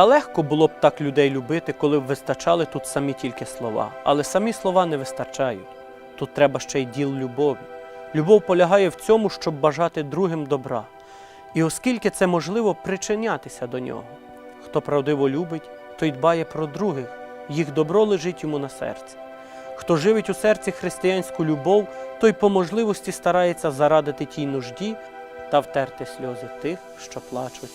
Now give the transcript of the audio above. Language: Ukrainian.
Та легко було б так людей любити, коли б вистачали тут самі тільки слова. Але самі слова не вистачають. Тут треба ще й діл любові. Любов полягає в цьому, щоб бажати другим добра. І оскільки це можливо причинятися до нього. Хто правдиво любить, той дбає про других, їх добро лежить йому на серці. Хто живить у серці християнську любов, той по можливості старається зарадити тій нужді та втерти сльози тих, що плачуть.